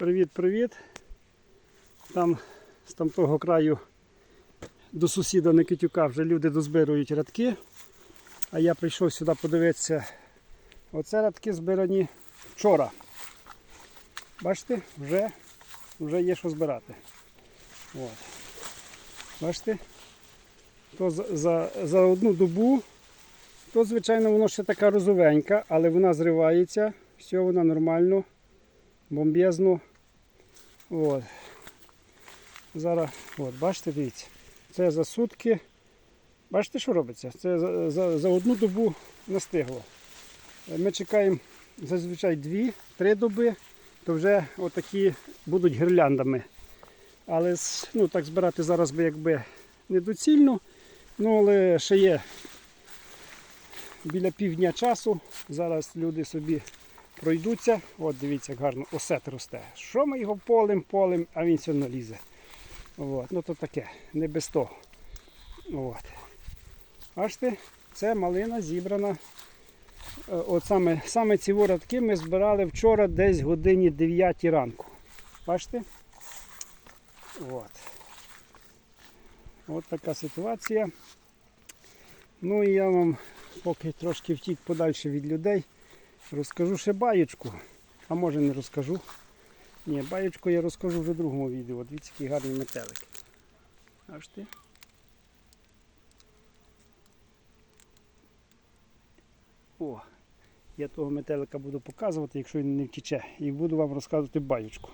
Привіт-привіт. Там з тамтого краю до сусіда Никитюка вже люди дозбирують радки. А я прийшов сюди подивитися. Оце радки збирані вчора. Бачите, вже, вже є що збирати. От. Бачите? То за, за, за одну добу, то, звичайно, воно ще така розовенька, але вона зривається, все вона нормально, бомбезно. От. Зараз, от, бачите, дивіться, це за сутки. Бачите, що робиться? Це за, за, за одну добу настигло. Ми чекаємо зазвичай 2-3 доби, то вже отакі будуть гірляндами. Але ну, так збирати зараз би якби недоцільно. Ну, але ще є біля півдня часу. Зараз люди собі пройдуться. От дивіться, як гарно осет росте. Що ми його полем, полем, а він все одно лізе. От. Ну то таке, не без того. От. Бачите, це малина зібрана. Е, От саме, саме ці воротки ми збирали вчора десь годині 9 ранку. Бачите? От. От така ситуація. Ну і я вам, поки трошки втік подальше від людей, розкажу ще баєчку. А може не розкажу. Ні, баєчку я розкажу вже в другому відео. Дивіться, який гарний метелик. ти? О, я того метелика буду показувати, якщо він не втіче. І буду вам розказувати баєчку.